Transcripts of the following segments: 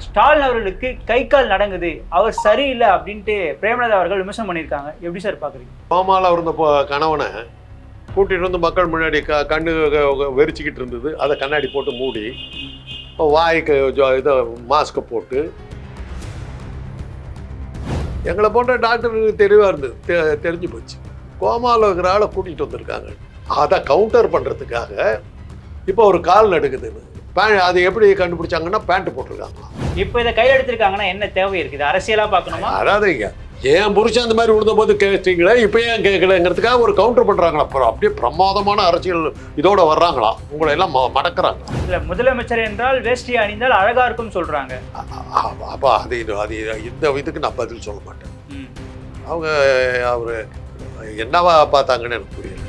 ஸ்டாலின் அவர்களுக்கு கை கால் நடங்குது. அவர் சரியில்லை அப்படின்ட்டு பிரேமலதா அவர்கள் விமர்சனம் பண்ணியிருக்காங்க. எப்படி சார் பார்க்குறீங்க? பாமால இருந்த கணவனை கூட்டிகிட்டு வந்து மக்கள் முன்னாடி க கண்ணு வெறிச்சிக்கிட்டு இருந்தது. அதை கண்ணாடி போட்டு மூடி வாய்க்கு ஜோ- இதை மாஸ்க்கை போட்டு. எங்களை போன்ற டாக்டருக்கு தெளிவாக இருந்தது. தெ- தெரிஞ்சு போச்சு. கோமாவில் இருக்கிற ஆளை கூட்டிகிட்டு வந்திருக்காங்க. அதை கவுண்டர் பண்ணுறதுக்காக இப்போ ஒரு கால் நடுக்குதுன்னு பே அது எப்படி கண்டுபிடிச்சாங்கன்னா பேண்ட் போட்டிருக்காங்களாம் இப்போ இதை கையில் எடுத்திருக்காங்கன்னா என்ன தேவை இருக்குது அரசியலா பார்க்கணுமா? அதாவது இங்க ஏன் புருஷன் அந்த மாதிரி விழுந்த போது கேட்டீங்களே இப்போ ஏன் கேட்கலங்கிறதுக்காக ஒரு கவுண்டர் பண்றாங்களா அப்புறம் அப்படியே பிரமாதமான அரசியல் இதோட வர்றாங்களா? உங்களை எல்லாம் மடக்குறாங்க. இல்ல முதலமைச்சர் என்றால் வேஷ்டி அணிந்தால் அழகா இருக்கும் சொல்றாங்க. அப்போ அது இது அது இந்த இதுக்கு நான் பதில் சொல்ல மாட்டேன். அவங்க அவர் என்னவா பார்த்தாங்கன்னு எனக்கு புரியல.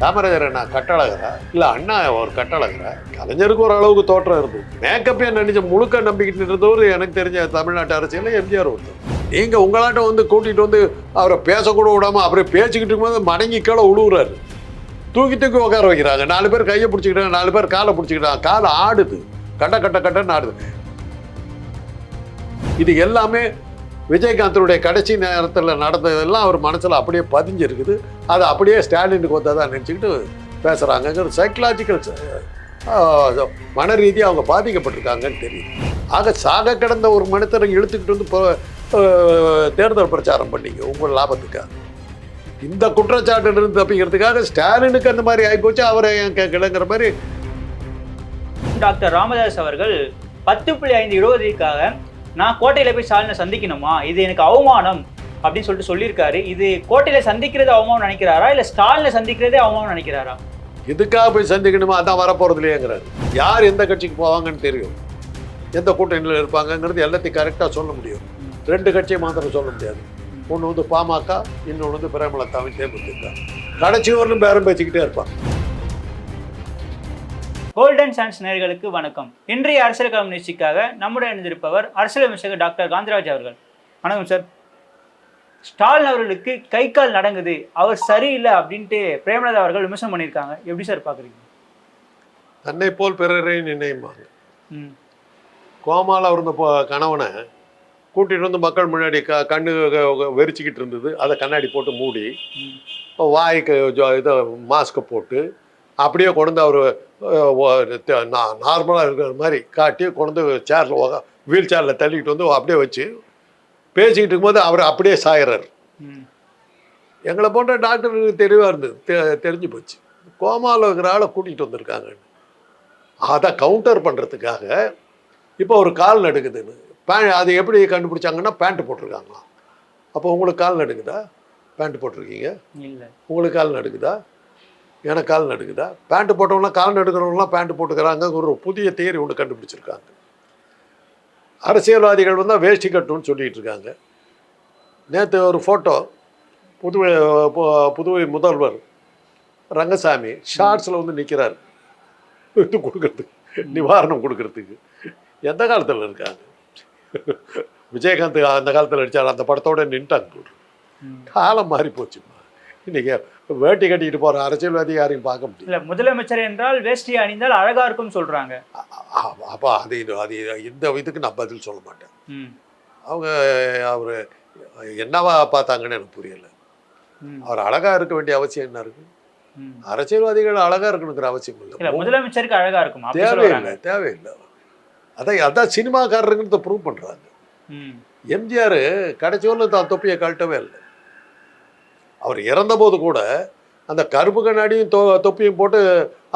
காமராஜர் என்ன கட்டழகரா? இல்லை அண்ணா ஒரு கட்டழகரா? கலைஞருக்கு ஒரு அளவுக்கு தோற்றம் இருக்கும். மேக்கப்பே நினைச்ச முழுக்க நம்பிக்கிட்டு இருந்தவர் எனக்கு தெரிஞ்ச தமிழ்நாட்டு அரசியலில் எம்ஜிஆர் ஒருத்தர். நீங்கள் உங்களாட்டம் வந்து கூட்டிகிட்டு வந்து அவரை பேசக்கூட விடாம அவரை பேசிக்கிட்டு இருக்கும்போது மடங்கி கீழே உழுவுறாரு. தூக்கி தூக்கி உட்கார வைக்கிறாங்க. நாலு பேர் கையை பிடிச்சிக்கிட்டாங்க நாலு பேர் காலை பிடிச்சிக்கிட்டாங்க காலை ஆடுது. கட்ட கட்ட கட்டன்னு ஆடுது. இது எல்லாமே விஜயகாந்தனுடைய கடைசி நேரத்தில் நடந்ததெல்லாம் அவர் மனசில் அப்படியே பதிஞ்சிருக்குது. அது அப்படியே ஸ்டாலினுக்கு வந்ததாக நினச்சிக்கிட்டு பேசுகிறாங்கங்கிற சைக்கலாஜிக்கல் மன ரீதியாக அவங்க பாதிக்கப்பட்டிருக்காங்கன்னு தெரியுது. ஆக சாக கிடந்த ஒரு மனிதரை இழுத்துக்கிட்டு வந்து இப்போ தேர்தல் பிரச்சாரம் பண்ணிங்க. உங்கள் லாபத்துக்காக இந்த குற்றச்சாட்டுலேருந்து தப்பிக்கிறதுக்காக ஸ்டாலினுக்கு அந்த மாதிரி ஆகிப்போச்சு அவரை ஏன் கேட்கலங்கிற மாதிரி. டாக்டர் ராமதாஸ் அவர்கள் பத்து புள்ளி ஐந்து இருபதுக்காக நான் கோட்டையில் போய் ஸ்டாலினை சந்திக்கணுமா? இது எனக்கு அவமானம். அப்படின்னு சொல்லிட்டு சொல்லியிருக்காரு. இது கோட்டையில சந்திக்கிறது அவமானம் நினைக்கிறாரா? இல்ல ஸ்டாலினை சந்திக்கிறதே அவமானம் நினைக்கிறாரா? இதுக்காக போய் சந்திக்கணுமா அதான் வரப்போகிறது இல்லையேங்கிறாரு. யார் எந்த கட்சிக்கு போவாங்கன்னு தெரியும். எந்த கூட்டணியில் இருப்பாங்கங்கிறது எல்லாத்தையும் கரெக்டாக சொல்ல முடியும். ரெண்டு கட்சியை மாத்திரம் சொல்ல முடியாது. ஒன்று வந்து பாமக இன்னொன்று வந்து பிரேமலதாவின் தேமுதிக. கடைசி வரலும் பேரம் பேசிக்கிட்டே இருப்பாங்க. கோல்டன் சான்ஸ் நேயர்களுக்கு வணக்கம். இன்றைய அரசியல் களம் நிகழ்ச்சிக்காக நம்முடன் இணைந்திருப்பவர் அரசியல் விமர்சகர் டாக்டர் காந்திராஜ் அவர்கள். வணக்கம் சார் ஸ்டாலின் அவர்களுக்கு கை கால் நடங்குது அவர் சரியில்லை அப்படின்ட்டு பிரேமலதா அவர்கள் விமர்சனம் பண்ணியிருக்காங்க. எப்படி சார் பார்க்குறீங்க? தன்னை போல் பிறரை நினைமாங்க ம். கோமால இருந்த கணவனை கூட்டிகிட்டு வந்து மக்கள் முன்னாடி க கண்ணு வெறிச்சிக்கிட்டு இருந்தது. அதை கண்ணாடி போட்டு மூடி வாய்க்கு இதை மாஸ்க்கை போட்டு அப்படியே கொண்டு அவர் நார்மலாக இருக்கிற மாதிரி காட்டி கொண்டு சேரில் வீல் சேரில் தள்ளிக்கிட்டு வந்து அப்படியே வச்சு பேசிக்கிட்டு இருக்கும்போது அவர் அப்படியே சாயிறார். ம். எங்களை போன்ற டாக்டருக்கு தெளிவாக இருந்தது. தெ- தெரிஞ்சு போச்சு. கோமாவில் இருக்கிற ஆளை கூட்டிகிட்டு வந்திருக்காங்க அதை கவுண்டர் பண்ணுறதுக்காக இப்போ ஒரு கால் நடுக்குதுன்னு பே அது எப்படி கண்டுபிடிச்சாங்கன்னா பேண்ட் போட்டிருக்காங்களாம். அப்போ உங்களுக்கு கால் நடுக்குதா பேண்ட் போட்டிருக்கீங்க? இல்லை. உங்களுக்கு கால் நடுக்குதா எனக்கு கால் நடுக்குதா பேண்ட் போட்டவங்களாம் கால் நடுக்கிறவங்களாம் பேண்ட் போட்டுக்கிறாங்க ஒரு புதிய தியரி ஒன்று கண்டுபிடிச்சிருக்காங்க. அரசியல்வாதிகள் வந்தால் வேஷ்டி கட்டுன்னு சொல்லிட்டு இருக்காங்க. நேற்று ஒரு ஃபோட்டோ புதுவை புதுவை முதல்வர் ரங்கசாமி ஷார்ட்ஸில் வந்து நிற்கிறார் இது கொடுக்கறதுக்கு நிவாரணம் கொடுக்கறதுக்கு. எந்த காலத்தில் இருக்காங்க? விஜயகாந்த் அந்த காலத்தில் நடிச்சார் அந்த படத்தோட நின்ட்டாங்க. காலம் மாறி போச்சுமா? இன்னைக்கு வேட்டி கட்டிட்டு போற அரசியல்வாதி யாரையும் பார்க்க முடியல இல்ல முதலமைச்சர் என்றால் வேஷ்டி அணிந்தால் அழகா இருக்கும் சொல்றாங்க அப்போ அது அது இந்த இதுக்கு நான் பதில் சொல்ல மாட்டேன். அவங்க அவர் என்னவா பார்த்தாங்கன்னு எனக்கு புரியல. அவர் அழகா இருக்க வேண்டிய அவசியம் என்ன இருக்கு. அரசியல்வாதிகள் அழகா இருக்கணுங்கிற அவசியம் இல்ல. முதலமைச்சருக்கு அழகா இருக்கும் தேவையில்லை தேவையில்லை. அதான் அதான் சினிமாக்காரருங்கிறத ப்ரூவ் பண்றாங்க. ம். எம்ஜிஆர் கடைசி வரலும் தான் தொப்பியை கழட்டவே இல்லை. அவர் இறந்தபோது கூட அந்த கருப்பு கண்ணாடியும் தொ தொப்பியும் போட்டு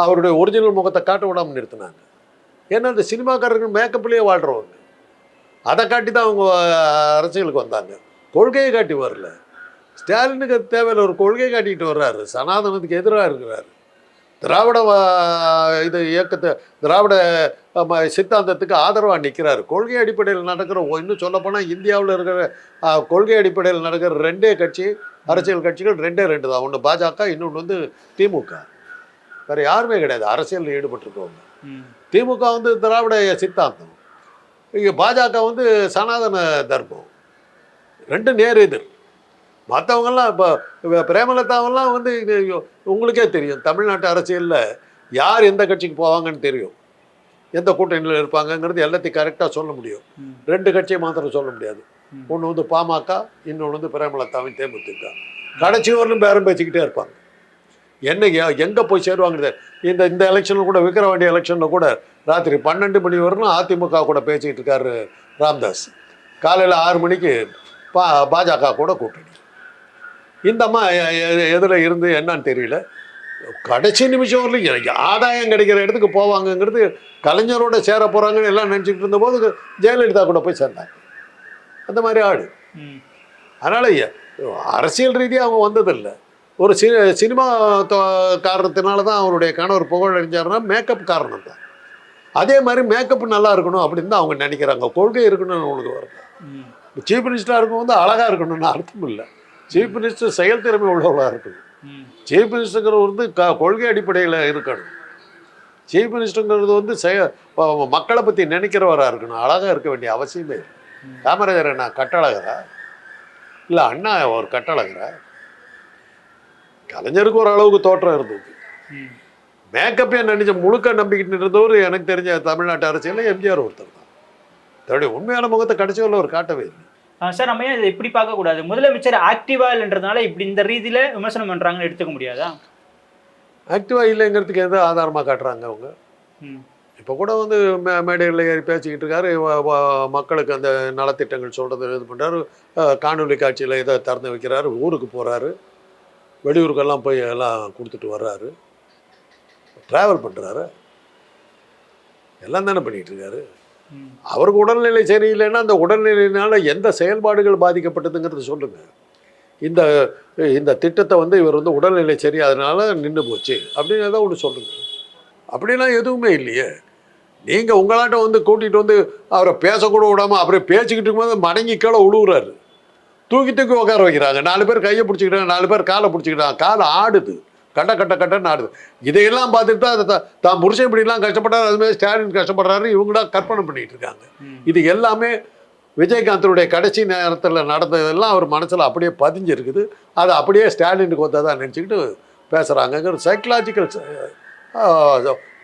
அவருடைய ஒரிஜினல் முகத்தை காட்ட விடாமல் நிறுத்தினாங்க. ஏன்னா அந்த சினிமாக்காரர்கள் மேக்கப்லேயே வாழ்கிறவங்க அதை காட்டி தான் அவங்க அரசியலுக்கு வந்தாங்க. கொள்கையை காட்டி வரல. ஸ்டாலினுக்கு தேவையில்ல ஒரு கொள்கையை காட்டிட்டு வர்றாரு. சனாதனத்துக்கு எதிராக இருக்கிறாரு. திராவிட இது இயக்கத்தை திராவிட சித்தாந்தத்துக்கு ஆதரவாக நிற்கிறார் கொள்கை அடிப்படையில் நடக்கிற இன்னும் சொல்லப்போனால் இந்தியாவில் இருக்கிற கொள்கை அடிப்படையில் நடக்கிற ரெண்டே கட்சி அரசியல் கட்சிகள் ரெண்டே ரெண்டு தான். ஒன்று பாஜக இன்னொன்று வந்து திமுக. வேற யாருமே கிடையாது. அரசியலில் ஈடுபட்டிருக்கவங்க. திமுக வந்து திராவிட சித்தாந்தம். இங்கே பாஜக வந்து சனாதன தர்மம். ரெண்டு நேர் எதிர். மற்றவங்கெல்லாம் இப்போ பிரேமலதாவெல்லாம் வந்து உங்களுக்கே தெரியும். தமிழ்நாட்டு அரசியலில் யார் எந்த கட்சிக்கு போவாங்கன்னு தெரியும். எந்த கூட்டணியில் இருப்பாங்கங்கிறது எல்லாத்தையும் கரெக்டாக சொல்ல முடியும். ரெண்டு கட்சியை மாத்திரம் சொல்ல முடியாது. ஒன்று வந்து பாமக இன்னொன்று வந்து பிரேமலதாவின் தேமுதிக. கடைசி வரலும் பேரம் பேசிக்கிட்டே இருப்பாங்க. என்ன எங்கே போய் சேருவாங்கிறது இந்த இந்த எலெக்ஷனில் கூட விக்கிரவாண்டி எலெக்ஷனில் கூட ராத்திரி பன்னெண்டு மணி வரலும் அதிமுக கூட பேசிக்கிட்டு இருக்காரு ராம்தாஸ். காலையில் ஆறு மணிக்கு பா பாஜக கூட கூட்டணி. இந்த அம்மா எதில் இருந்து என்னன்னு தெரியல. கடைசி நிமிஷம் வரலையும் ஆதாயம் கிடைக்கிற இடத்துக்கு போவாங்கங்கிறது கலைஞரோட சேர போகிறாங்கன்னு எல்லாம் நினச்சிக்கிட்டு இருந்தபோது ஜெயலலிதா கூட போய் சேர்ந்தாங்க. அந்த மாதிரி ஆடு ம். அதனால் அரசியல் ரீதியாக அவங்க வந்ததில்லை. ஒரு சி சினிமா காரணத்தினால தான் அவருடைய கணவர் புகழடைஞ்சாருன்னா மேக்கப் காரணம் தான். அதே மாதிரி மேக்கப் நல்லா இருக்கணும் அப்படின்னு தான் அவங்க நினைக்கிறாங்க. கொள்கை இருக்கணும்னு அவங்களுக்கு வரல. சீஃப் மினிஸ்டராக இருக்கும் வந்து அழகாக இருக்கணும்னு அர்த்தம் இல்லை. சீஃப் மினிஸ்டர் செயல் திறமை உள்ளவர்களாக இருக்கணும். சீஃப் மினிஸ்டருங்கிறது வந்து க கொள்கை அடிப்படையில் இருக்கணும். சீஃப் மினிஸ்டருங்கிறது வந்து செய மக்களை பற்றி நினைக்கிறவராக இருக்கணும். அழகாக இருக்க வேண்டிய அவசியமே இல்லை. காமராஜர் என்ன கட்டழகரா? இல்லை அண்ணா ஒரு கட்டழகரா? கலைஞருக்கு ஒரு அளவுக்கு தோற்றம் இருந்தது. மேக்கப்பே நினைச்ச முழுக்க நம்பிக்கிட்டு இருந்தவர் எனக்கு தெரிஞ்ச தமிழ்நாட்டு அரசியலில் எம்ஜிஆர் ஒருத்தர் தான். தன்னுடைய உண்மையான முகத்தை கடைசியில் அவர் காட்டவே இல்லை. சார் நம்ம ஏன் இதை இப்படி பார்க்க கூடாது? முதலமைச்சர் ஆக்டிவா இல்லைன்றதுனால இப்படி இந்த ரீதியில விமர்சனம் பண்றாங்கன்னு எடுத்துக்க முடியாதா? ஆக்டிவாக இல்லைங்கிறதுக்கு எந்த ஆதாரமாக காட்டுறாங்க அவங்க. இப்போ கூட வந்து மே மேடைகளில் ஏறி பேசிக்கிட்டு இருக்காரு மக்களுக்கு அந்த நலத்திட்டங்கள் சொல்கிறது இது பண்ணுறாரு காணொலி காட்சியில் இதை திறந்து வைக்கிறாரு. ஊருக்கு போகிறாரு வெளியூருக்கெல்லாம் போய் எல்லாம் கொடுத்துட்டு வர்றாரு. ட்ராவல் பண்ணுறாரு எல்லாம் தானே பண்ணிகிட்டு இருக்காரு அவருக்கு உடல்நிலை சரியில்லைன்னா அந்த உடல்நிலையினால் எந்த செயல்பாடுகள் பாதிக்கப்பட்டதுங்கிறது சொல்லுங்கள் இந்த இந்த திட்டத்தை வந்து இவர் வந்து உடல்நிலை சரியாதனால நின்று போச்சு. அப்படின்னு ஏதோ ஒன்று சொல்லுங்கள் அப்படிலாம் எதுவுமே இல்லையே. நீங்கள் உங்களாட்ட வந்து கூட்டிகிட்டு வந்து அவரை பேசக்கூட விடாமல் அப்படியே பேசிக்கிட்டு இருக்கும்போது மடங்கி கீழே உழுவுறாரு. தூக்கி தூக்கி உட்கார வைக்கிறாங்க. நாலு பேர் கையை பிடிச்சிக்கிட்டாங்க நாலு பேர் காலை பிடிச்சிக்கிட்டாங்க. காலை ஆடுது. கட்ட கட்ட கட்டன்னு ஆடுது. இதையெல்லாம் பார்த்துட்டு தான் அதை தான் புருஷன் இப்படிலாம் கஷ்டப்படுறாரு அதுமாதிரி ஸ்டாலின் கஷ்டப்படுறாரு இவங்களாம் கற்பனை பண்ணிட்டு இருக்காங்க. இது எல்லாமே விஜயகாந்தனுடைய கடைசி நேரத்தில் நடந்ததெல்லாம் அவர் மனசில் அப்படியே பதிஞ்சிருக்குது. அதை அப்படியே ஸ்டாலினுக்கு வந்ததாக நினச்சிக்கிட்டு பேசுகிறாங்கங்கிற சைக்கலாஜிக்கல்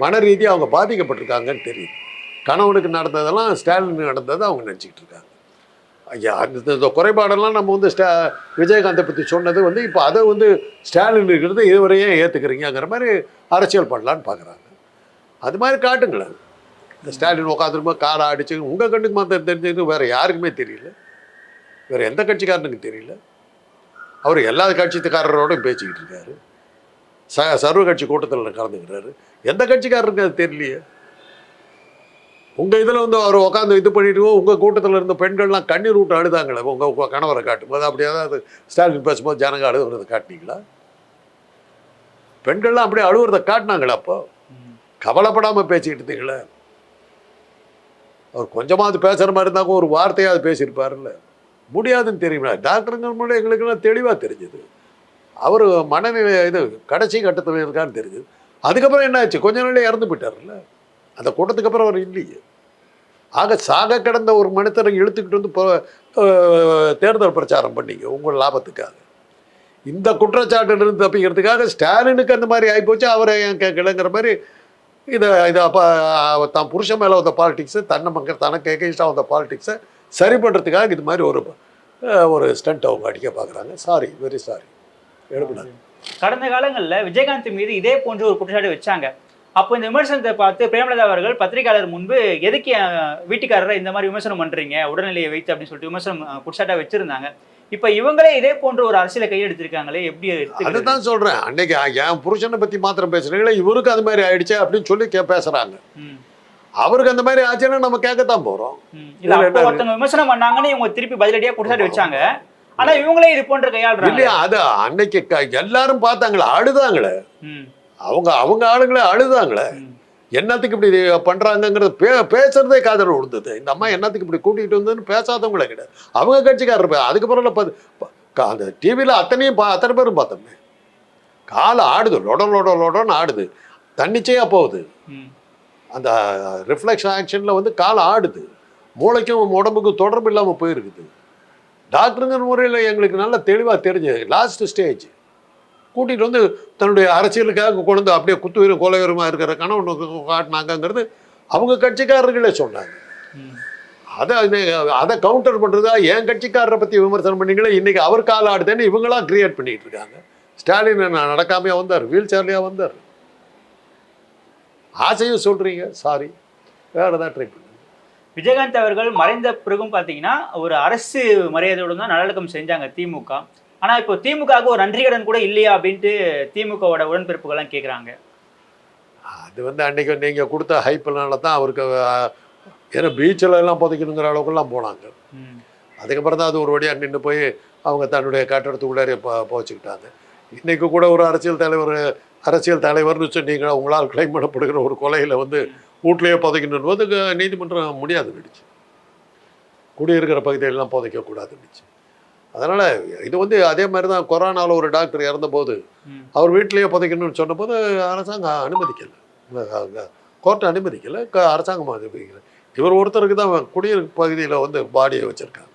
மன ரீதியாக அவங்க பாதிக்கப்பட்டிருக்காங்கன்னு தெரியுது. கணவனுக்கு நடந்ததெல்லாம் ஸ்டாலின் நடந்ததை அவங்க நினச்சிக்கிட்டு இருக்காங்க. ஐயா அந்த இந்த குறைபாடெல்லாம் நம்ம வந்து ஸ்டா விஜயகாந்தை பற்றி சொன்னது வந்து இப்போ அதை வந்து ஸ்டாலின் இருக்கிறது இதுவரையே ஏற்றுக்கிறீங்கிற மாதிரி அரசியல் பண்ணலான்னு பார்க்குறாங்க அது மாதிரி காட்டுங்களேன். இந்த ஸ்டாலின் உட்காந்துருப்போம் காரை அடிச்சு உங்கள் கண்ணுக்கு மாத்திரம் தெரிஞ்சது வேறு யாருக்குமே தெரியல. வேறு எந்த கட்சிக்காரனுக்கு தெரியல. அவர் எல்லா கட்சித்துக்காரரோடும் பேசிக்கிட்டு இருக்காரு. ச சர்வ கட்சி கூட்டத்தில் கலந்துக்கிறாரு. எந்த கட்சிக்காரருக்கு அது தெரியலையே? உங்கள் இதில் வந்து அவர் உட்காந்து இது பண்ணிட்டு உங்கள் கூட்டத்தில் இருந்த பெண்கள்லாம் கண்ணீர் விட்டு அழுதாங்களே? உங்கள் உங்கள் கணவரை காட்டும்போது அப்படி அது ஸ்டாலின் பேசும்போது ஜனங்க அழுகுறத காட்டினீங்களா? பெண்கள்லாம் அப்படியே அழுகிறத காட்டினாங்களா அப்போ? கவலைப்படாமல் பேசிக்கிட்டு இருந்தீங்களே? அவர் கொஞ்சமாவது பேசுகிற மாதிரி இருந்தாங்க ஒரு வார்த்தையாவது பேசியிருப்பாருல்ல. முடியாதுன்னு தெரியுமா டாக்டருங்க மூலம் எங்களுக்கெல்லாம் தெளிவாக தெரிஞ்சுது. அவர் மனநிலை இது கடைசி கட்டத்தில் இருக்கான்னு தெரிஞ்சுது. அதுக்கப்புறம் என்ன ஆச்சு கொஞ்ச நாளே இறந்து போயிட்டார்ல அந்த கூட்டத்துக்கு அப்புறம் அவர் இல்லையே. ஆக சாக கிடந்த ஒரு மனிதரை இழுத்துக்கிட்டு வந்து தேர்தல் பிரச்சாரம் பண்ணிங்க உங்கள் லாபத்துக்காக. இந்த குற்றச்சாட்டிலிருந்து தப்பிக்கிறதுக்காக ஸ்டாலினுக்கு அந்த மாதிரி ஆகிப்போச்சு அவரை ஏன் கேட்கலங்கிற மாதிரி இதை இதை அப்போ தான் புருஷன் மேலே வந்த பாலிடிக்ஸை தன்னை மக்கள் தனக்கு எகெயின்ஸ்டாக வந்த பாலிடிக்ஸை சரி பண்ணுறதுக்காக இது மாதிரி ஒரு ஒரு ஸ்டண்ட் அவங்க அடிக்க பார்க்குறாங்க. சாரி வெரி சாரி எழுப்பினாங்க கடந்த காலங்கள்ல விஜயகாந்த் மீது இதே போன்ற ஒரு குற்றச்சாட்டு வச்சாங்க. அப்போ இந்த விமர்சனத்தை பார்த்து பிரேமலதா அவர்கள் பத்திரிகையாளர் முன்பு எதுக்கு வீட்டுக்காரரை இந்த மாதிரி விமர்சனம் பண்றீங்க உடல்நிலையை வைத்து அப்படின்னு சொல்லிட்டு விமர்சனம் அஹ், குற்றச்சாட்டா வச்சிருந்தாங்க. இப்ப இவங்களே இதே போன்ற ஒரு அரசியலை கையெடுத்திருக்காங்களே எப்படி? அதுதான் சொல்கிறேன் அன்னைக்கு என் புருஷனை பற்றி மாத்திரம் பேசுகிறீங்களே இவருக்கு அது மாதிரி ஆயிடுச்சே அப்படின்னு சொல்லி கே பேசுகிறாங்க ம், அவருக்கு அந்த மாதிரி ஆச்சுன்னா நம்ம கேட்கத்தான் போகிறோம் ம். இல்ல அப்போ ஒருத்தவங்க விமர்சனம் பண்ணாங்கன்னு இவங்க திருப்பி பதிலடியா குற்றச்சாட்டு வச்சாங்க. ஆனா இவங்களே இது போன்ற கையாளுறாங்க. இல்லையா? அது அன்னைக்கு எல்லாரும் பார்த்தாங்களே அழுதாங்களே. அவங்க அவங்க ஆளுங்களே அழுதாங்களே. என்னத்துக்கு இப்படி பண்றாங்கங்கிறது பே பேசுறதே காதல் விழுந்தது இந்த அம்மா என்னத்துக்கு இப்படி கூட்டிகிட்டு வந்ததுன்னு பேசாதவங்களே கிடையாது. அவங்க கட்சிக்காரர் அதுக்கப்புறம் அந்த டிவியில் அத்தனையும் பா அத்தனை பேரும் பார்த்தோமே. கால் ஆடுது லொட லொட லொடன்னு ஆடுது. தன்னிச்சையாக போகுது. அந்த ரிஃப்ளெக்ஷன் ஆக்ஷனில் வந்து கால் ஆடுது. மூளைக்கும் உடம்புக்கும் தொடர்பு இல்லாமல் போயிருக்குது. டாக்டருங்கிற முறையில் எங்களுக்கு நல்லா தெளிவாக தெரிஞ்சது லாஸ்ட் ஸ்டேஜ் கூட்டிகிட்டு வந்து தன்னுடைய அரசியலுக்காக கொண்டு வந்து அப்படியே கொலை கொலைவீரமாக இருக்கிற கணவனுக்கு காட்டினாங்கங்கிறது அவங்க கட்சிக்காரர்களே சொன்னாங்க. அதை அதை கவுண்டர் பண்ணுறதா என் கட்சிக்காரரை பற்றி விமர்சனம் பண்ணீங்களே? இன்றைக்கி அவர் கால ஆடுதேன்னு இவங்களாம் கிரியேட் பண்ணிகிட்டு இருக்காங்க. ஸ்டாலின் நான் நடக்காமையா வந்தார்? வீல் சேர்லையாக வந்தார்? ஆசையும் சொல்கிறீங்க சாரி வேறு ஏதாவது ட்ரை பண்ணுங்க. விஜயகாந்த் அவர்கள் மறைந்த பிறகும் பார்த்தீங்கன்னா ஒரு அரசு மரியாதையோடு தான் நல்லடக்கம் செஞ்சாங்க திமுக. ஆனா இப்போ திமுகவுக்கு ஒரு நன்றி கடன் கூட இல்லையா அப்படின்ட்டு திமுகவோட உடன்பிறப்புகள்லாம் கேட்குறாங்க அது வந்து அன்னைக்கு நீங்க கொடுத்த ஹைப்பினால தான் அவருக்கு ஏன்னா பீச்சில் எல்லாம் புதைக்கணுங்கிற அளவுக்குலாம் போனாங்க. அதுக்கப்புறம் தான் அது ஒரு வழியாக நின்று போய் அவங்க தன்னுடைய கட்டடத்துக்குள்ளாரே போச்சுக்கிட்டாங்க இன்னைக்கு கூட ஒரு அரசியல் தலைவர் அரசியல் தலைவர்னு சொன்னீங்க உங்களால் கிளைம் பண்ணப்படுகிற ஒரு கொலையில் வந்து வீட்லேயே புதைக்கணும் போது நீதிமன்றம் முடியாது நடிச்சு குடியிருக்கிற பகுதிகளெல்லாம் புதைக்கக்கூடாதுன்னுச்சு அதனால் இது வந்து அதே மாதிரி தான் கொரோனாவில் ஒரு டாக்டர் இறந்தபோது. அவர் வீட்டிலேயே புதைக்கணும்னு சொன்னபோது அரசாங்கம் அனுமதிக்கலை. கோர்ட் அனுமதிக்கலை க அரசாங்கம் அனுமதிக்கலை. இவர் ஒருத்தருக்கு தான் குடியிருப்பு பகுதியில் வந்து பாடியை வச்சுருக்காங்க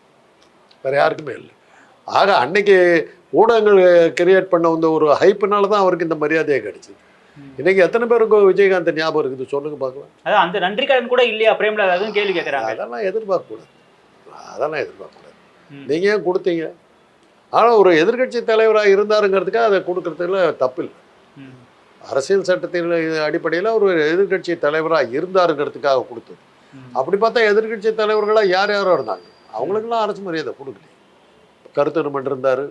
வேறு யாருக்குமே இல்லை. ஆக அன்னைக்கு ஊடகங்கள் கிரியேட் பண்ண வந்த ஒரு ஹைப்புனால தான் அவருக்கு இந்த மரியாதையே கிடைச்சிது. இன்னைக்கு எத்தனை பேருக்கு விஜயகாந்த் ஞாபகம் இருக்குது? சொல்லுங்க பார்க்கலாம். அதான் அந்த நன்றி கடன் கூட இல்லையா? பிரேமலதா அதுவும் கேள்வி கேட்குறாங்க அதெல்லாம் எதிர்பார்க்கக்கூடாது. அதெல்லாம் எதிர்பார்க்கக்கூடாது. ம். நீங்கள் ஏன் கொடுத்தீங்க? ஆனால் ஒரு எதிர்க்கட்சி தலைவராக இருந்தாருங்கிறதுக்காக அதை கொடுக்கறதுல தப்பு இல்லை. அரசியல் சட்டத்தின் அடிப்படையில் ஒரு எதிர்க்கட்சி தலைவராக இருந்தாருங்கிறதுக்காக கொடுத்தது. அப்படி பார்த்தா எதிர்க்கட்சி தலைவர்களாக யார் யாரோ இருந்தாங்க. அவங்களுக்கெல்லாம் அரசு மரியாதை கொடுக்கல. கருத்தருமன் இருந்தார்.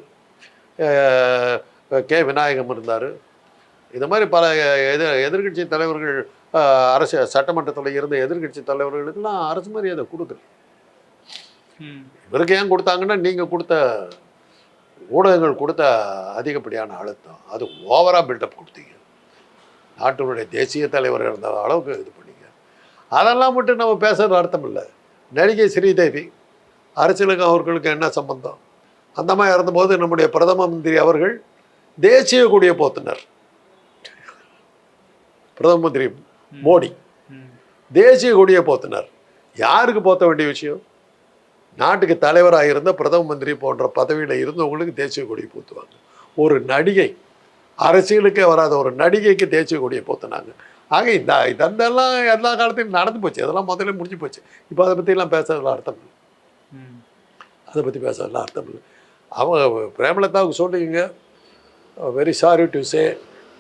கே. விநாயகம் இருந்தார். இது மாதிரி பல எதிர் எதிர்க்கட்சி தலைவர்கள் அரசு சட்டமன்றத்தில் இருந்த எதிர்க்கட்சி தலைவர்களுக்கெல்லாம் அரசு மரியாதை கொடுக்கல. இவருக்கு ஏன் கொடுத்தாங்கன்னா நீங்கள் கொடுத்த ஊடகங்கள் கொடுத்த அதிகப்படியான அழுத்தம். அது ஓவராக பில்டப் கொடுத்தீங்க. நாட்டினுடைய தேசிய தலைவர் இருந்த அளவுக்கு இது பண்ணீங்க. அதெல்லாம் மட்டும் நம்ம பேசுறது அர்த்தம் இல்லை. நடிகை ஸ்ரீதேவி அரசியலுக்கு அவர்களுக்கு என்ன சம்பந்தம்? அந்த மாதிரி இருந்தபோது நம்முடைய பிரதம மந்திரி அவர்கள் தேசிய கொடியை போத்தினர். பிரதம மந்திரி மோடி. தேசிய கொடியை போத்தினார். யாருக்கு போத்த வேண்டிய விஷயம்? நாட்டுக்கு தலைவராக இருந்த பிரதம மந்திரி போன்ற பதவியில் இருந்தவங்களுக்கு தேசிய கொடியை போத்துவாங்க. ஒரு நடிகை அரசியலுக்கே வராத ஒரு நடிகைக்கு தேசிய கொடியை போத்துனாங்க. ஆக இந்த இதெல்லாம் எல்லா காலத்தையும் நடந்து போச்சு. அதெல்லாம் முதல்ல முடிஞ்சு போச்சு. இப்போ அதை பற்றிலாம் பேசுறதுல அர்த்தம் இல்லை. அதை பற்றி பேசுறதுல அர்த்தம் இல்லை. அவங்க பிரேமலதாவுக்கு சொல்லுங்க very sorry to say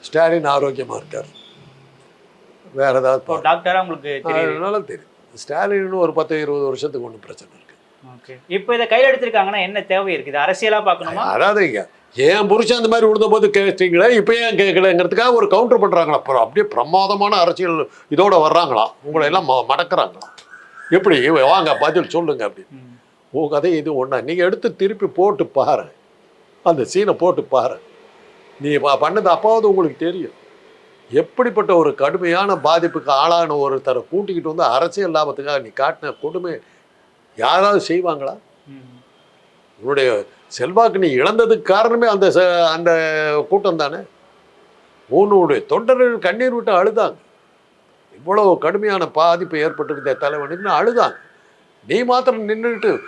Stalin ஆரோக்கியமாக இருக்கார். வேற ஏதாவது இப்போ பாருங்க. டாக்டரா உங்களுக்கு அதனால தெரியும் ஸ்டாலின் ஒரு பத்து இருபது வருஷத்துக்கு ஒன்றும் பிரச்சனை இருக்கு. ஓகே இப்போ இதை கையில் எடுத்திருக்காங்கன்னா என்ன தேவை இருக்குது அரசியலா பார்க்கணுமா? அதாவது ஏன் புருஷன் அந்த மாதிரி விழுந்த போது கேட்டீங்களே இப்போ ஏன் கேட்கலங்கிறதுக்காக ஒரு கவுண்டர் பண்றாங்களா? அப்புறம் அப்படியே பிரமாதமான அரசியல் இதோட வர்றாங்களா? உங்களை எல்லாம் மடக்குறாங்களா? எப்படி? வாங்க பதில் சொல்லுங்க அப்படி. உன் கதை இது ஒன்றா நீங்கள் எடுத்து திருப்பி போட்டு பாரு. அந்த சீனை போட்டு பாரு. நீ பண்ணது அப்பாவது உங்களுக்கு தெரியும். எப்படிப்பட்ட ஒரு கடுமையான பாதிப்புக்கு ஆளான ஒருத்தரை கூட்டிக்கிட்டு வந்து அரசியல் லாபத்துக்காக நீ காட்டின கொடுமை யாராவது செய்வாங்களா? உன்னுடைய செல்வாக்கு நீ இழந்ததுக்கு காரணமே அந்த ச- அந்த கூட்டம் தானே? உன்னுடைய தொண்டர்கள் கண்ணீர் விட்டு அழுதாங்க. இவ்வளவு கடுமையான பாதிப்பு ஏற்பட்டிருந்த தலைவனுக்கு அழுதாங்க. நீ மாத்திரம் நின்றுட்டு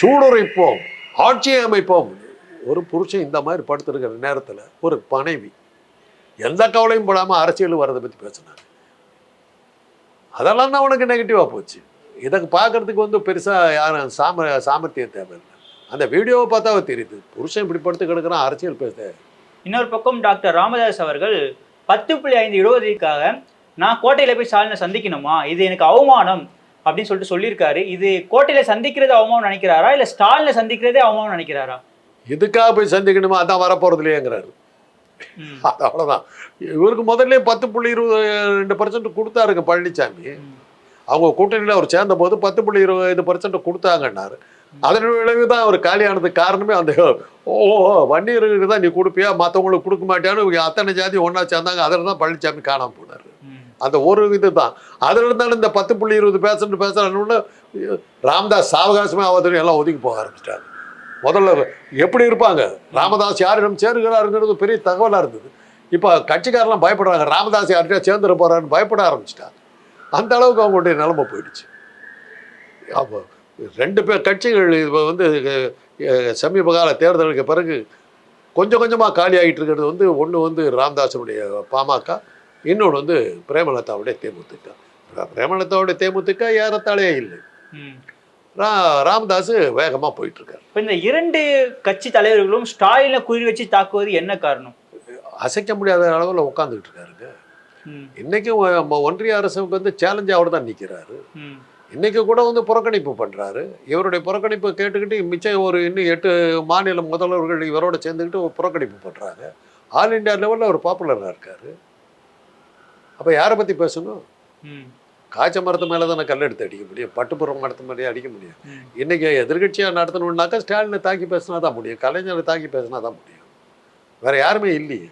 சூடுரைப்போம் ஆட்சியை அமைப்போம். ஒரு புருஷன் இந்த மாதிரி படுத்திருக்கிற நேரத்தில் ஒரு மனைவி எந்த கவலையும் படாமல் அரசியல் வரதை பற்றி பேசினாங்க. அதெல்லாம் தான் உனக்கு நெகட்டிவாக போச்சு. இதை பார்க்கறதுக்கு வந்து பெருசாக யாரும் சாம சாமர்த்தியம் தேவையில்லை. அந்த வீடியோவை பார்த்தா தெரியுது. புருஷன் இப்படி படுத்து கிடக்குறான் அரசியல் பேச. இன்னொரு பக்கம் டாக்டர் ராமதாஸ் அவர்கள் பத்து புள்ளி ஐந்து இருபதுக்காக நான் கோட்டையில போய் ஸ்டாலினை சந்திக்கணுமா? இது எனக்கு அவமானம் அப்படின்னு சொல்லிட்டு சொல்லியிருக்காரு. இது கோட்டையில சந்திக்கிறது அவமானம் நினைக்கிறாரா? இல்ல ஸ்டாலினை சந்திக்கிறதே அவமானம் நினைக்கிறாரா? இதுக்காக போய் சந்திக்கணுமா அதான் வரப்போகிறது இல்லையேங்கிறாரு. அது அவ்வளோதான் இவருக்கு முதல்ல பத்து புள்ளி இருபது ரெண்டு பர்சன்ட் கொடுத்தாருங்க பழனிசாமி. அவங்க கூட்டணியில் அவர் சேர்ந்த போது பத்து புள்ளி இருபது பர்சன்ட் கொடுத்தாங்கன்னாரு. அதன் விளைவு தான் அவர் காலியானதுக்கு காரணமே அந்த ஓ வன்னியருக்கு தான் நீ கொடுப்பியா? மற்றவங்களுக்கு கொடுக்க மாட்டியான்னு அத்தனை ஜாதி ஒன்றா சேர்ந்தாங்க. அதில் தான் பழனிசாமி காணாம போனார். அந்த ஒரு இது தான் அதில் இருந்தாலும் இந்த பத்து புள்ளி இருபது பேசன்ட் பேசுகிறான்னு ராமதாஸ் சாவகாசமே ஆவதுன்னு எல்லாம் ஒதுங்கி போக ஆரம்பிச்சிட்டாங்க. முதல்ல எப்படி இருப்பாங்க? ராமதாஸ் யாரிடம் சேருகிறாருங்கிறது பெரிய தகவலாக இருந்தது. இப்போ கட்சிக்காரெல்லாம் பயப்படுறாங்க. ராமதாஸ் யார்கிட்ட சேர்ந்துட போகிறாருன்னு பயப்பட ஆரம்பிச்சிட்டாங்க. அந்த அளவுக்கு அவங்களுடைய நிலைமை போயிடுச்சு. அப்போ ரெண்டு பேர் கட்சிகள் இப்போ வந்து சமீப கால தேர்தலுக்கு பிறகு கொஞ்சம் கொஞ்சமாக காலி ஆகிட்டு இருக்கிறது வந்து ஒன்று வந்து ராமதாஸனுடைய பாமக இன்னொன்று வந்து பிரேமலதாவுடைய தேமுதிக. பிரேமலதாவுடைய தேமுதிக ஏறத்தாழே இல்லை. ரா ராமதாஸ் வேகமாக போயிட்டு இருக்காரு இப்ப இந்த இரண்டு கட்சி தலைவர்களும் ஸ்டாலினை குறி வச்சு தாக்குவது என்ன காரணம்? அசைக்க முடியாத அளவில் உட்காந்துக்கிட்டு இருக்காருங்க இன்னைக்கும் ஒன்றிய அரசுக்கு வந்து சேலஞ்சு அவர் தான் நிற்கிறாரு இன்னைக்கு கூட வந்து புறக்கணிப்பு பண்றாரு. இவருடைய புறக்கணிப்பு கேட்டுக்கிட்டு மிச்சம் ஒரு இன்னும் எட்டு மாநில முதல்வர்கள் இவரோட சேர்ந்துக்கிட்டு புறக்கணிப்பு பண்றாங்க. ஆல் இந்தியா லெவலில் அவர் பாப்புலராக இருக்காரு. அப்போ யாரை பற்றி பேசணும்? காய்ச்ச மரத்து மேலே தானே கல் எடுத்து அடிக்க முடியும்? பட்டுப்புறம் மரத்து மேலே அடிக்க முடியும். ம். இன்னைக்கு எதிர்கட்சியாக நடத்தணுன்னாக்கா ஸ்டாலினை தாக்கி பேசினா தான் முடியும். கலைஞரை தாக்கி பேசினா தான் முடியும். வேற யாருமே இல்லையே.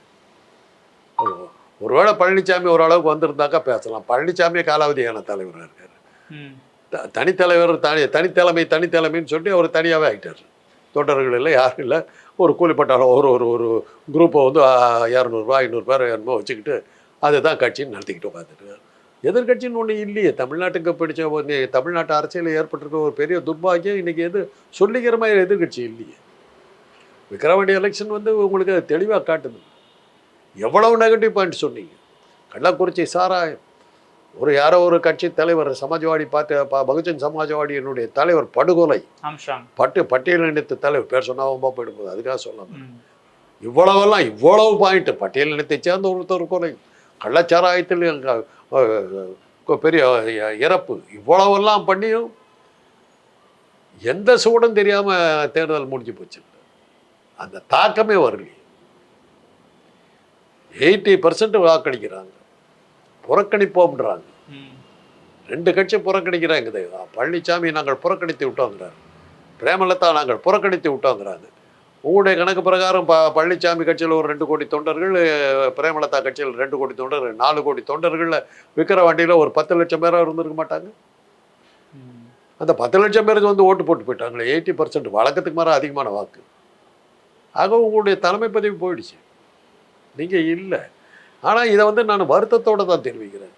ஒரு- ஒருவேளை பழனிசாமி ஓரளவுக்கு வந்திருந்தாக்கா பேசலாம். பழனிசாமியே காலாவதியான தலைவராக இருக்காரு. தனித்தலைவர் தனி தனித்தலைமை தனித்தலைமைன்னு சொல்லி அவர் தனியாகவே ஆகிட்டார் தொண்டர்கள் இல்லை யாரும் இல்லை. ஒரு கூலிப்பட்டாளம் ஒரு ஒரு ஒரு குரூப்பை வந்து இரநூறுபா ஐநூறுபா என்னமோ வச்சுக்கிட்டு அதை தான் கட்சின்னு நடத்திக்கிட்டு உட்காந்துட்டு எதிர்கட்சின்னு ஒன்று இல்லையே. தமிழ்நாட்டுக்கு பிடிச்ச தமிழ்நாட்டு அரசியலில் ஏற்பட்டிருக்க ஒரு பெரிய துர்பாக்கியம் இன்னைக்கு எது? சொல்லிக்கிற மாதிரி எதிர்கட்சி இல்லையே. விக்கிரவாண்டி எலெக்ஷன் வந்து உங்களுக்கு தெளிவாக காட்டுது. எவ்வளவு நெகட்டிவ் பாயிண்ட் சொன்னீங்க. கள்ளக்குறிச்சி சாராயம். ஒரு யாரோ ஒரு கட்சி தலைவர் சமாஜ்வாடி பார்த்து ப- பகுஜன் சமாஜ்வாடியினுடைய தலைவர் படுகொலை. பட்டு பட்டியல் இனத்து தலைவர் பேர் சொன்னா ரொம்ப போயிடும்போது அதுக்காக சொல்லலாம் ம், இவ்வளவெல்லாம் இவ்வளவு பாயிண்ட் பட்டியல் இனத்தை சேர்ந்த ஒருத்தர் கொலை. கள்ளச்சாராயத்தில் பெரிய இறப்பு. இவ்வளவெல்லாம் பண்ணியும் எந்த சூடும் தெரியாம தேர்தல் முடிஞ்சு போச்சு. அந்த தாக்கமே வரலையே. எயிட்டி பர்சன்ட் வாக்களிக்கிறாங்க. புறக்கணிப்போம்ன்றாங்க. ரெண்டு கட்சி புறக்கணிக்கிறாங்க. பழனிசாமி நாங்கள் புறக்கணித்து விட்டோங்கிறார். பிரேமலதா நாங்கள் புறக்கணித்து விட்டோங்கிறாங்க. உங்களுடைய கணக்கு பிரகாரம் ப பழனிசாமி கட்சியில் ஒரு ரெண்டு கோடி தொண்டர்கள் பிரேமலதா கட்சியில் ரெண்டு கோடி தொண்டர்கள் நாலு கோடி தொண்டர்களில் விக்கிரவாண்டியில் ஒரு பத்து லட்சம் பேராக இருந்திருக்க மாட்டாங்க. அந்த பத்து லட்சம் பேருக்கு வந்து ஓட்டு போட்டு போயிட்டாங்களே எயிட்டி பர்சன்ட் வழக்கத்துக்கு மாற அதிகமான வாக்கு. ஆக உங்களுடைய தலைமை பதவி போயிடுச்சு. நீங்கள் இல்லை. ஆனால் இதை வந்து நான் வருத்தத்தோடு தான் தெரிவிக்கிறேன்.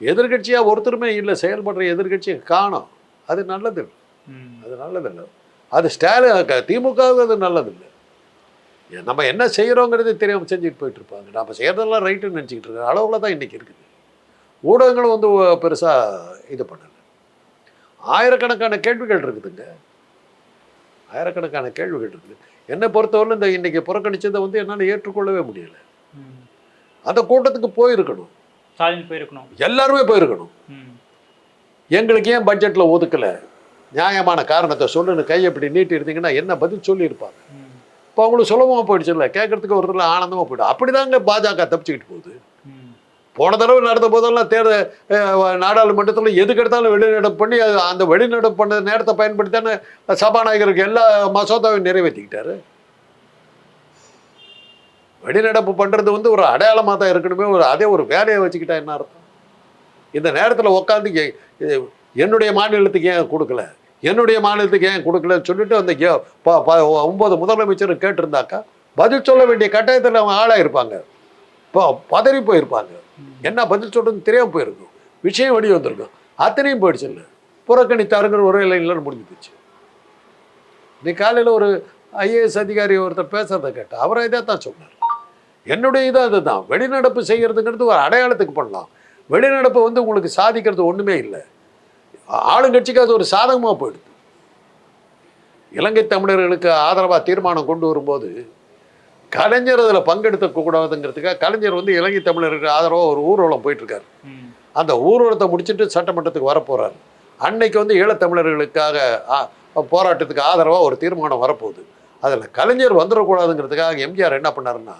எதிர்கட்சியாக ஒருத்தருமே இல்லை செயல்படுற எதிர்கட்சியை காணோம். அது நல்லதில்லை. ம், அது நல்லதில்லை. அது ஸ்டாலின் திமுகவுக்கு அது நல்லதில்லை. நம்ம என்ன செய்கிறோங்கிறது தெரியாமல் செஞ்சுட்டு போயிட்டு இருப்பாங்க நம்ம செய்கிறதெல்லாம் ரைட்டுன்னு நினச்சிக்கிட்டு இருக்க அளவில் தான் இன்றைக்கி இருக்குது. ஊடகங்களும் வந்து பெருசாக இது பண்ணலை. ஆயிரக்கணக்கான கேள்விகள் இருக்குதுங்க. ஆயிரக்கணக்கான கேள்விகள் இருக்குது. என்னை பொறுத்தவரை இந்த இன்னைக்கு புறக்கணிச்சதை வந்து என்னால் ஏற்றுக்கொள்ளவே முடியல. அந்த கூட்டத்துக்கு போயிருக்கணும். ஸ்டாலின் போயிருக்கணும். எல்லாருமே போயிருக்கணும். ம், எங்களுக்கு ஏன் பட்ஜெட்டில் ஒதுக்கலை? நியாயமான காரணத்தை சொல்லுன்னு கையை இப்படி நீட்டி இருந்தீங்கன்னா என்ன பதில் சொல்லியிருப்பாங்க? ம், இப்போ அவங்களுக்கு சுலபமாக போயிடுச்சுல்ல கேட்கறதுக்கு ஒரு இதில் ஆனந்தமாக போயிடும். அப்படிதாங்க பாஜக தப்பிச்சுக்கிட்டு போகுது. போன தடவை நடந்த போதெல்லாம் தேர்தல் நாடாளுமன்றத்தில் எதுக்கு எடுத்தாலும் வெளிநடப்பு பண்ணி அந்த வெளிநடப்பு பண்ண நேரத்தை பயன்படுத்தி தானே சபாநாயகருக்கு எல்லா மசோதாவையும் நிறைவேற்றிக்கிட்டாரு. வெளிநடப்பு பண்ணுறது வந்து ஒரு அடையாளமாக தான் இருக்கணுமே ஒரு அதே ஒரு வேலையை வச்சுக்கிட்டா என்ன அர்த்தம்? இந்த நேரத்தில் உட்காந்து என்னுடைய மாநிலத்துக்கு ஏன் கொடுக்கல? என்னுடைய மாநிலத்துக்கு ஏன் கொடுக்கலன்னு சொல்லிட்டு அந்த ப- ஒன்பது முதலமைச்சர் கேட்டிருந்தாக்கா பதில் சொல்ல வேண்டிய கட்டாயத்தில் அவங்க ஆளாக இருப்பாங்க. இப்போ பதறி போயிருப்பாங்க. என்ன பதில் சொல்கிறதுன்னு தெரியாமல் போயிருக்கும் விஷயம் வெளியே வந்திருக்கும் அத்தனையும் போயிடுச்சு இல்லை. புறக்கணித்தாருங்கிற ஒரே லைன்ல முடிஞ்சு போச்சு. இன்னைக்கு காலையில் ஒரு ஐஏஎஸ் அதிகாரி ஒருத்தர் பேசுகிறத கேட்டால் அவரை இதை தான் சொன்னார். என்னுடைய இதாக அதுதான். வெளிநடப்பு செய்கிறதுங்கிறது ஒரு அடையாளத்துக்கு பண்ணலாம். வெளிநடப்பு வந்து உங்களுக்கு சாதிக்கிறது ஒன்றுமே இல்லை. ஆளுங்கட்சிக்கு அது ஒரு சாதகமாக போயிடுது. இலங்கை தமிழர்களுக்கு ஆதரவாக தீர்மானம் கொண்டு வரும்போது கலைஞர் அதில் பங்கெடுத்த கூடாதுங்கிறதுக்காக கலைஞர் வந்து இலங்கை தமிழருக்கு ஆதரவாக ஒரு ஊர்வலம் போயிட்டு இருக்காரு ம், அந்த ஊர்வலத்தை முடிச்சுட்டு சட்டமன்றத்துக்கு வரப்போறாரு. அன்னைக்கு வந்து ஈழத்தமிழர்களுக்காக போராட்டத்துக்கு ஆதரவாக ஒரு தீர்மானம் வரப்போகுது. அதில் கலைஞர் வந்துடக்கூடாதுங்கிறதுக்காக எம்ஜிஆர் என்ன பண்ணாருன்னா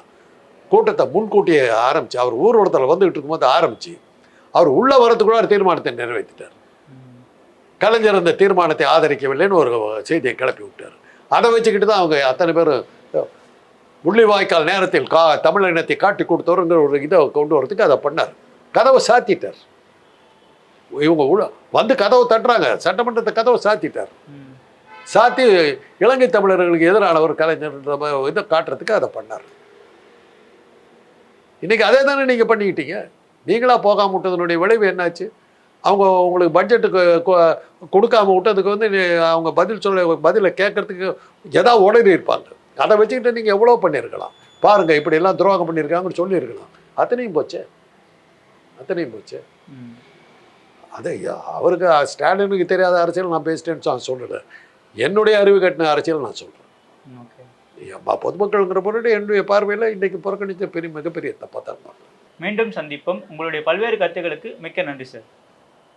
கூட்டத்தை முன்கூட்டியே ஆரம்பிச்சு அவர் ஊர்வலத்தில் வந்துகிட்டு இருக்கும்போது ஆரம்பிச்சு அவர் உள்ள வரதுக்குள்ள ஒரு தீர்மானத்தை நிறைவேற்றிட்டார். கலைஞர் அந்த தீர்மானத்தை ஆதரிக்கவில்லைன்னு ஒரு செய்தியை கிளப்பி விட்டார். அதை வச்சுக்கிட்டு தான் அவங்க அத்தனை பேரும் முள்ளிவாய்க்கால் நேரத்தில் கா தமிழினத்தை காட்டி கொடுத்தோருங்கிற ஒரு இதை கொண்டு வரதுக்கு அதை பண்ணார். கதவை சாத்திட்டார். இவங்க உள்ள வந்து கதவை தட்டுறாங்க. சட்டமன்றத்தை கதவை சாத்திட்டார். சாத்தி இலங்கை தமிழர்களுக்கு எதிரானவர் கலைஞர் இதை காட்டுறதுக்கு அதை பண்ணார். இன்னைக்கு அதே தானே நீங்கள் பண்ணிக்கிட்டீங்க? நீங்களா போகாம விட்டதனுடைய விளைவு என்னாச்சு? அவங்க உங்களுக்கு பட்ஜெட்டுக்கு கொடுக்காம விட்டதுக்கு வந்து அவங்க பதில் சொல்ல பதிலை கேட்கறதுக்கு ஏதாவது உடனே இருப்பாங்க. அதை வச்சுக்கிட்டு நீங்கள் எவ்வளோ பண்ணியிருக்கலாம்? பாருங்க இப்படியெல்லாம் துரோகம் பண்ணியிருக்காங்கன்னு சொல்லியிருக்கலாம். அத்தனையும் போச்சே? அத்தனையும் போச்சே. அது அவருக்கு ஸ்டாலினுக்கு தெரியாத அரசியல் நான் பேசிட்டேன்னு நான் சொல்லலை. என்னுடைய அறிவு கட்டின அரசியல் நான் சொல்கிறேன் ஓகே. பொதுமக்கள்ங்கிற பொருட்டு என்னுடைய பார்வையில் இன்றைக்கு புறக்கணித்த பெரிய மிகப்பெரிய தப்பாக தான் மீண்டும் சந்திப்போம். உங்களுடைய பல்வேறு கருத்துக்களுக்கு மிக்க நன்றி சார்.